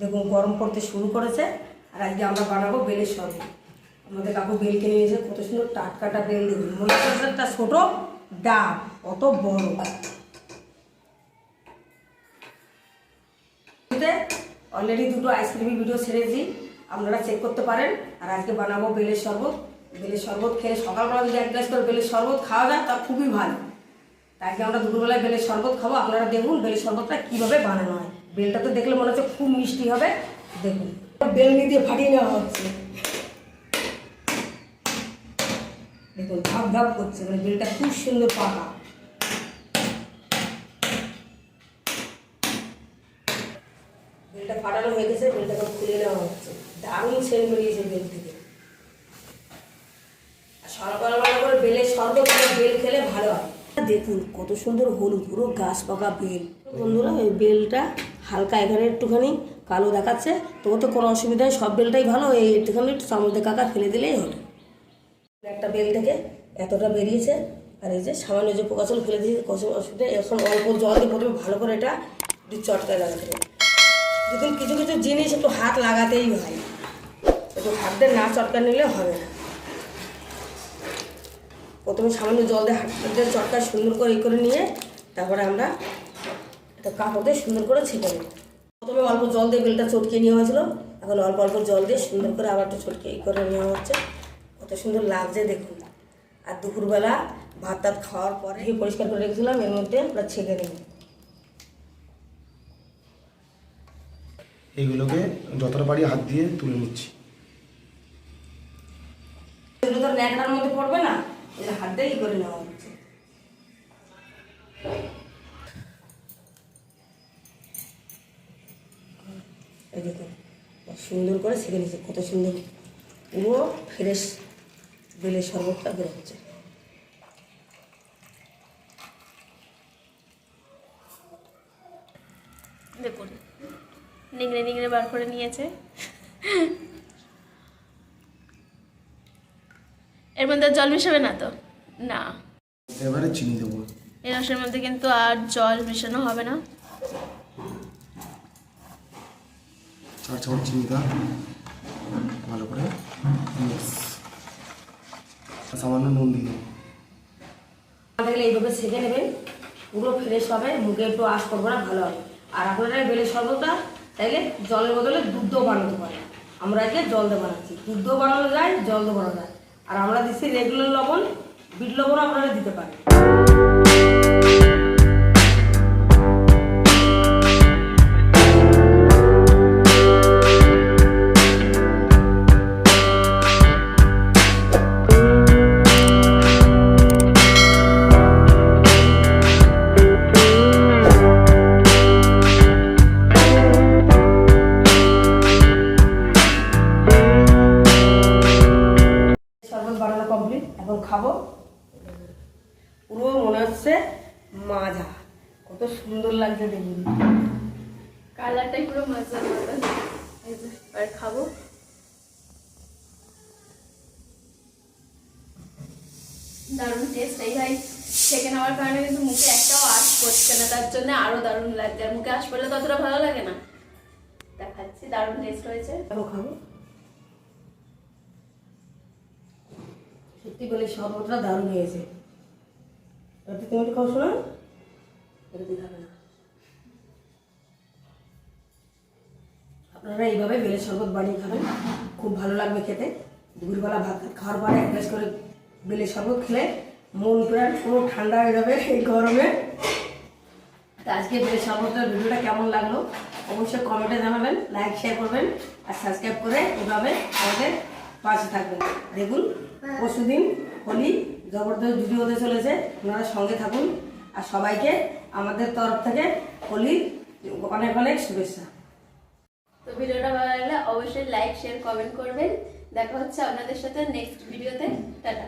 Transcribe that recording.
দেখুন, গরম পড়তে শুরু করেছে, আর আজকে আমরা বানাবো বেলের শরবত আমাদের কাকু বেল কিনে নিয়েছে কত সুন্দর টাটকাটা বেল, দেখুন। মনে হচ্ছে একটা ছোটো ডাব, কত বড়। অলরেডি দুটো আইসক্রিমের ভিডিও ছেড়েছি আপনারা চেক করতে পারেন। আর আজকে বানাবো বেলের শরবত। বেলের শরবত খেলে সকালবেলা যদি এক গ্লাস করে বেলের শরবত খাওয়া যায়, তা খুবই ভালো। আজকে আমরা দুপুরবেলায় বেলের শরবত খাব? আপনারা দেখুন বেলের শরবতটা কীভাবে বানানো হয়। বেলটা তো দেখলে মনে হচ্ছে খুব মিষ্টি হবে। দেখুন। বেল দিয়ে ফাটিয়ে নেওয়া হচ্ছে। দেখুন, ধাপ ধাপ করছে। মানে বেলটা খুব সুন্দর পাকা। বেলটা ফাটানো হয়ে গেছে বেলটাকে খুলে নেওয়া হচ্ছে। দারুণ সেন্ট বেরিয়েছে বেল থেকে। সকালবেলা করে বেলের শরবত বেল খেলে ভালো হয়। দেখুন, কত সুন্দর হলুদ, পুরো গাছ পাকা বেল। বন্ধুরা ওই বেলটা হালকা এখানে একটুখানি কালো দেখাচ্ছে। তবু তো কোনো অসুবিধা নেই, সব বেলটাই ভালো। এই একটুখানি একটু চামচ কাকা ফেলে দিলেই হলো। একটা বেল থেকে এতটা বেরিয়েছে, আর এই যে সামান্য যে পোকাচল ফেলে দিয়েছে কত অসুবিধা এখন অল্প জল দিয়ে প্রথমে ভালো করে এটা একটু চটকায় লাগাতে দেখুন কিছু কিছু জিনিস একটু হাত লাগাতেই হয়, একটু হাত দিয়ে না চটকা নিলে হবে না। প্রথমে সামান্য জল দিয়ে চটকা সুন্দর করে ই করে নিয়ে তারপরে আমরা একটা কাপড় দিয়ে সুন্দর করে ছেঁকে নেব। প্রথমে অল্প জল দিয়ে বেলটা চটকে নেওয়া হয়েছিল। এখন অল্প অল্প জল দিয়ে সুন্দর করে আবার একটু চটকে ই করে নেওয়া হচ্ছে। কত সুন্দর লাগছে দেখুন। আর দুপুরবেলা ভাত টাত খাওয়ার পরে পরিষ্কার করে রেখেছিলাম এর মধ্যে আমরা ছেঁকে নেব। এইগুলোকে যতটা পারি হাত দিয়ে তুলে নিচ্ছি। এগুলো তো ন্যাকড়ার মধ্যে পড়বে না? এটা হাত দিয়ে করে নেওয়া হচ্ছে এই দেখুন সুন্দর করে ছেঁকে নিচ্ছে কত সুন্দর পুরো ফ্রেশ বেলের শরবতটা বের হচ্ছে দেখুন নিংড়ে নিংড়ে বার করে নিয়েছে এর মধ্যে জল মিশাবে না তো? না। এবারে চিনি দেবো। এই রসের মধ্যে কিন্তু আর জল মেশানো হবে না। চার চামচ চিনিটা ভালো করে। সামান্য নুন দিয়ে দেখলে এইভাবে ছেঁকে নেবেন পুরো ফ্রেশ হবে। মুখে একটু আশ করব না ভালো হবে। আর আপনারা বেলে শরবতটা তাইলে জলের বদলে দুধ বানাতে পারেন। আমরা একে জল দিয়ে বানাচ্ছি। দুধ বানানো যায় জল দিয়ে বানানো যায়। আর আমরা দিচ্ছি রেগুলার লবণ বিট লবণ আপনারা দিতে পারেন। মাজা কত সুন্দর লাগছে দেখুন। কালারটাই পুরো মজা আর খাব। দারুণ টেস্ট এই ভাই সেকে নেওয়ার কারণে কিন্তু মুখে একটাও আশ পড়ছে না তার জন্য আরও দারুণ লাগছে। আর মুখে আশ পড়লে ততটা ভালো লাগে না। দেখাচ্ছি দারুণ টেস্ট হয়েছে। খাব সত্যি বলে শরবতটা দারুণ হয়েছে। তুমি খাও শোনা। আপনারা এইভাবে বেলের শরবত বানিয়ে খাবেন। খুব ভালো লাগবে খেতে। দুপুরবেলা ভাত খাওয়ার পরে এক গ্লাস করে বেলের শরবত খেলে মন প্রাণ পুরো ঠান্ডা হয়ে যাবে এই গরমে। তো আজকে বেলের শরবতের ভিডিওটা কেমন লাগল অবশ্যই কমেন্টে জানাবেন, লাইক শেয়ার করবেন আর সাবস্ক্রাইব করে এভাবে আমাদের পাশে থাকবেন। দেখুন, পরশুদিন হোলি জবরদস্ত ভিডিও হতে চলেছে। আপনারা সঙ্গে থাকুন। আর সবাইকে আমাদের তরফ থেকে হোলির অনেক অনেক শুভেচ্ছা। তো ভিডিওটা ভালো লাগলে অবশ্যই লাইক শেয়ার কমেন্ট করবেন। দেখা হচ্ছে আপনাদের সাথে নেক্সট ভিডিওতে টাটা।